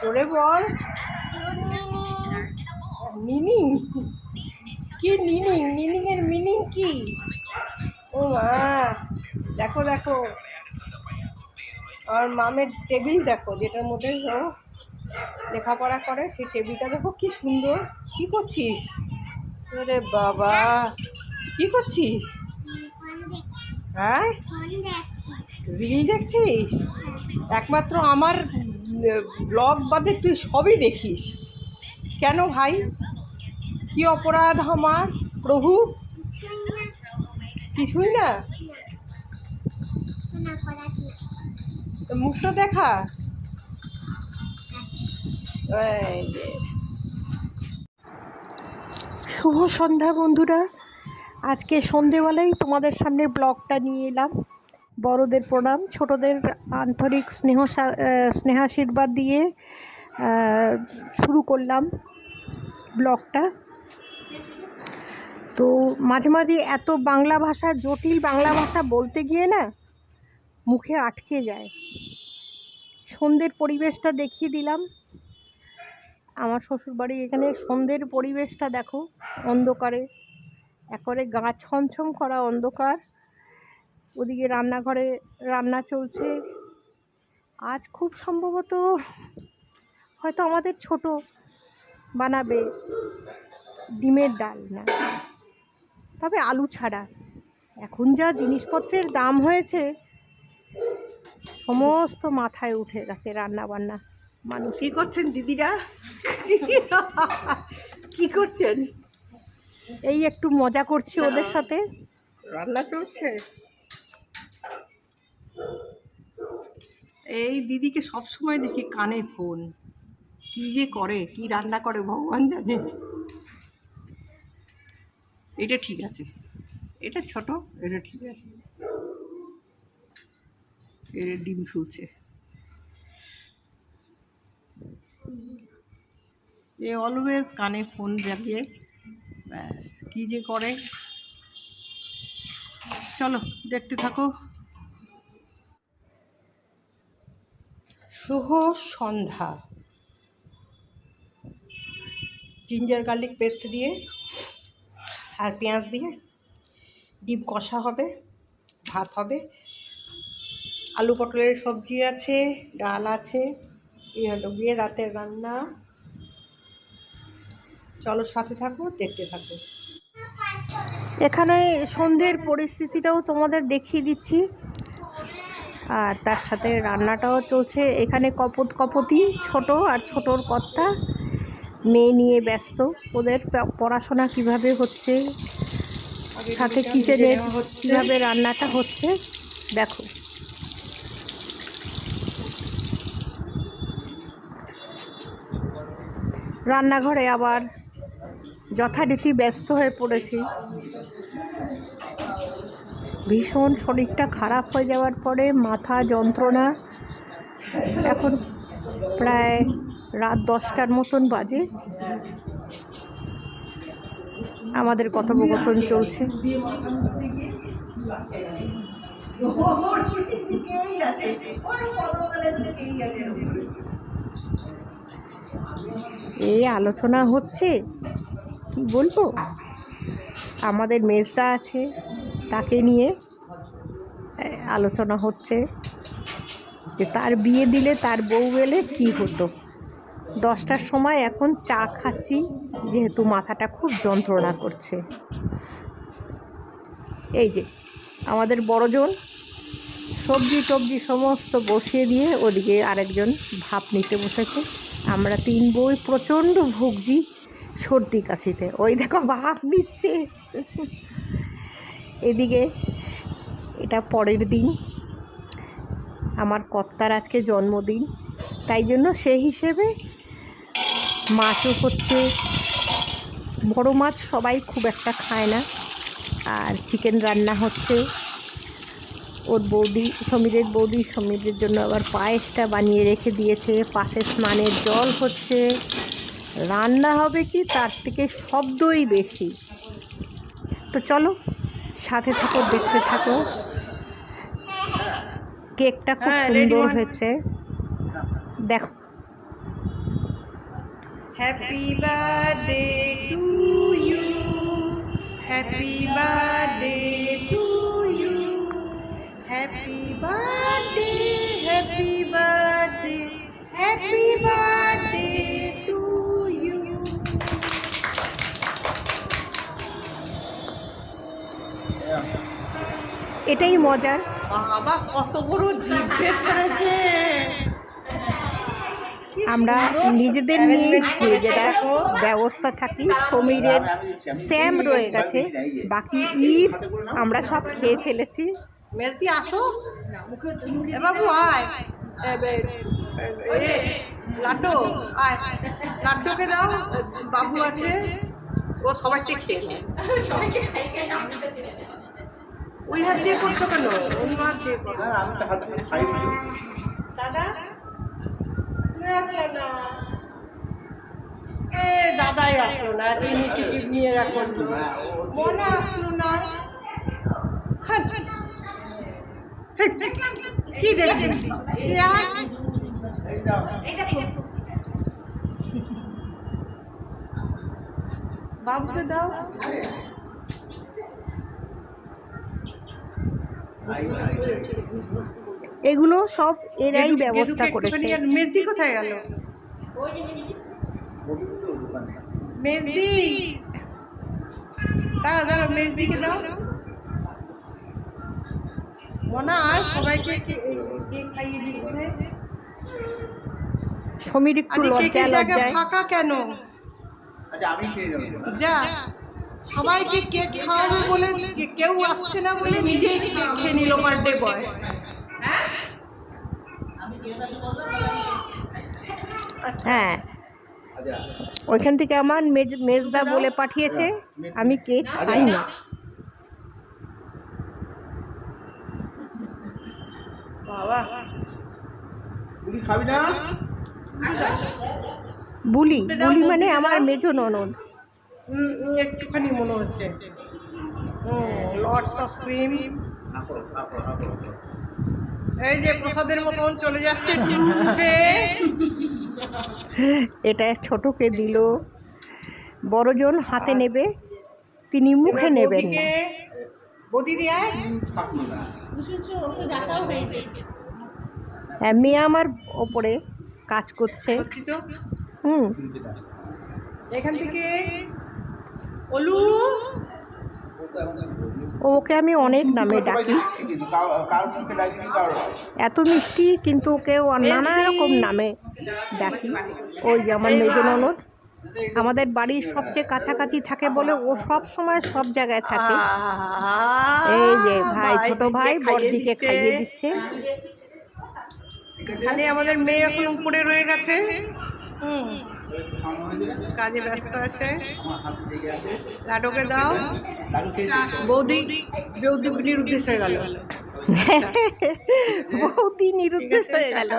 জোরে বল। মিনিং? কি মিনিং? মিনিং এর মিনিং কি? ও মা দেখো দেখো। আর মামের টেবিল দেখো যেটার মধ্যে ও লেখাপড়া করে সেই টেবিলটা দেখো কি সুন্দর। কি করছিস? আরে বাবা কি করছিস? হ্যাঁ? রিল দেখছিস? একমাত্র আমার ব্লগ বাদে তুই সবই দেখিস। কেন ভাই? কি অপরাধ আমার, প্রভু? কিছুই না। মুখটা দেখা। শুভ সন্ধ্যা বন্ধুরা। আজকে সন্ধেবেলায় তোমাদের সামনে ব্লগটা নিয়ে এলাম। বড়দের প্রণাম, ছোটদের আন্তরিক স্নেহ স্নেহাশীর্বাদ দিয়ে শুরু করলাম ব্লগটা। তো মাঝে মাঝে এত বাংলা ভাষা, জটিল বাংলা ভাষা বলতে গিয়ে না মুখে আটকে যায়। সন্ধ্যের পরিবেশটা দেখিয়ে দিলাম। আমার শ্বশুরবাড়ি এখানে সন্ধ্যের পরিবেশটা দেখো, অন্ধকারে। একবারে গা ছমছম করা অন্ধকার। ওদিকে রান্নাঘরে রান্না চলছে। আজ খুব সম্ভবত হয়তো আমাদের ছোট বানাবে ডিমের ডাল না। তবে আলু ছাড়া। এখন যা জিনিসপত্রের দাম হয়েছে সমস্ত মাথায় উঠে গেছে রান্না বান্না মানুষ কি করছেন দিদিরা? কি করছেন? এই একটু মজা করছি ওদের সাথে। রান্না চলছে? এই দিদিকে সব সময় দেখি কানে ফোন। কি যে করে, কি রান্না করে ভগবান জানে। এটা ঠিক আছে। এটা ছোট, এটা ঠিক আছে। এটা ডিম ফুলছে। এ অলওয়েজ কানে ফোন লাগিয়ে ব্যাস, কী যে করে। চলো, দেখতে থাকো। শুভ সন্ধ্যা। জিঞ্জার গার্লিক পেস্ট দিয়ে আর পেঁয়াজ দিয়ে ডিম কষা হবে, ভাত হবে। আলু পটলের সবজি আছে, ডাল আছে, এই হলো গিয়ে রাতের রান্না। চলো সাথে থাকো, দেখতে থাকো। এখানে সন্ধ্যের পরিস্থিতিটাও তোমাদের দেখিয়ে দিচ্ছি। আর তার সাথে রান্নাটাও চলছে। এখানে কপত কপতি ছোট আর ছোটর কর্তা। মেয়ে নিয়ে ব্যস্ত। ওদের পড়াশোনা কীভাবে হচ্ছে? সাথে কিচেনের কীভাবে রান্নাটা হচ্ছে? দেখো। রান্নাঘরে আবার যথারীতি ব্যস্ত হয়ে পড়েছি। ভীষণ শরীরটা খারাপ হয়ে যাওয়ার পরে মাথা যন্ত্রণা। এখন প্রায় রাত দশটার মতন বাজে। আমাদের কথোপকথন চলছে। এই আলোচনা হচ্ছে? কি বলব? আমাদের মেজদা আছে। তাকে নিয়ে আলোচনা হচ্ছে যে তার বিয়ে দিলে তার বউ এলে কী হতো। দশটার সময় এখন চা খাচ্ছি, যেহেতু মাথাটা খুব যন্ত্রণা করছে। এই যে, আমাদের বড়জন সবজি টবজি সমস্ত বসিয়ে দিয়ে ওদিকে আরেকজন ভাপ নিতে বসেছে। আমরা তিন বই প্রচণ্ড ভুগছি সর্দি কাশিতে। ওই দেখো ভাপ নিচ্ছে। এদিকে এটা পরের দিন। আমার কর্তার আজকে জন্মদিন। তাই জন্য সেই হিসেবে মাছও হচ্ছে, বড় মাছ সবাই খুব একটা খায় না। আর চিকেন রান্না হচ্ছে। ওর বৌদি, সমীরের বৌদি সমীরের জন্য আবার পায়েসটা বানিয়ে রেখে দিয়েছে। পাশে স্নানের জল হচ্ছে। রান্না হবে কি? তার থেকে শব্দই বেশি। তো চলো সাথে থাকো দেখতে থাকো। কেকটা খুব হ্যাঁ, সুন্দর হয়েছে। দেখো। Happy birthday to you happy birthday to you happy birthday happy birthday happy birthday এটাই মজার। বাবা কত বড় জিভ বের করেছে। আমরা নিজেদের নিয়ে দেখো। ব্যবস্থা থাকি সমীরের স্যাম রয়ে গেছে বাকি ঈদ আমরা সব খেয়ে ফেলেছি। মেজদি আসো। বাবু আয়। লাড্ডু আয়। লাড্ডুকে দাও বাবু আছে। ও সবাইকে খেয়ে নেয়। ওই হাত দিয়ে করছ কেন? অন্য হাত দিয়ে করো দাদা? তুমি আসলে না। এ দাদাই আসলো না ইনিশিয়েটিভ নিয়ে রাখুন। মনে আসলো না। কি দেখবি বাবুকে দাও। এগুলো সব এরাই ব্যবস্থা করেছে। মেজদি কোথায় গেল? মেজদি! দাঁড়া দাঁড়া মেজদিকে দাও। মনে হয় সবাইকে কে- কেক খাইয়ে দিচ্ছে। সমীর একটু লজ্জা লজ্জায় ফাঁকা কেন? আচ্ছা আমি খেয়ে নেব। যা। সবাইকে কেক খাওয়াবে বলে কেউ আসছে না বলে নিজেই কেক খেয়ে নিল বার্থডে বয় হ্যাঁ। আচ্ছা ওইখান থেকে আমার মেজ মেজদা বলে পাঠিয়েছে আমি কেক খাই না। বাবা। খাবি না? বুলি বুলি মানে আমার মেজো ননদ। হুম, একটুখানি মনে হচ্ছে। লর্ডস অফ ক্রিম এই যে প্রসাদের মতন চলে যাচ্ছে এটা ছোটকে দিল। বড়জন হাতে নেবে তিনি মুখে নেবেন হ্যাঁ মেয়ে আমার ওপরে কাজ করছে। হুম। এখান থেকে অলু ও ওকে আমি অনেক নামে ডাকি। এত মিষ্টি কিন্তু ওকে নানা রকম নামে ডাকি। ওই যে আমার মেজো ননদ আমাদের বাড়ির সবচেয়ে কাছাকাছি থাকে বলে ও সব সময় সব জায়গায় থাকে। এই যে ভাই ছোট ভাই বড়দিকে খাইয়ে দিচ্ছে। খালি আমাদের মেয়ে এখন উপরে রয়ে গেছে। হুম। কাজে ব্যস্ত আছে। আমার হাতে লেগে আছে। লাডুকে দাও। বৌদি বৌদি নিরুদ্দেশ হয়ে গেল। বৌদি নিরুদ্দেশ হয়ে গেল।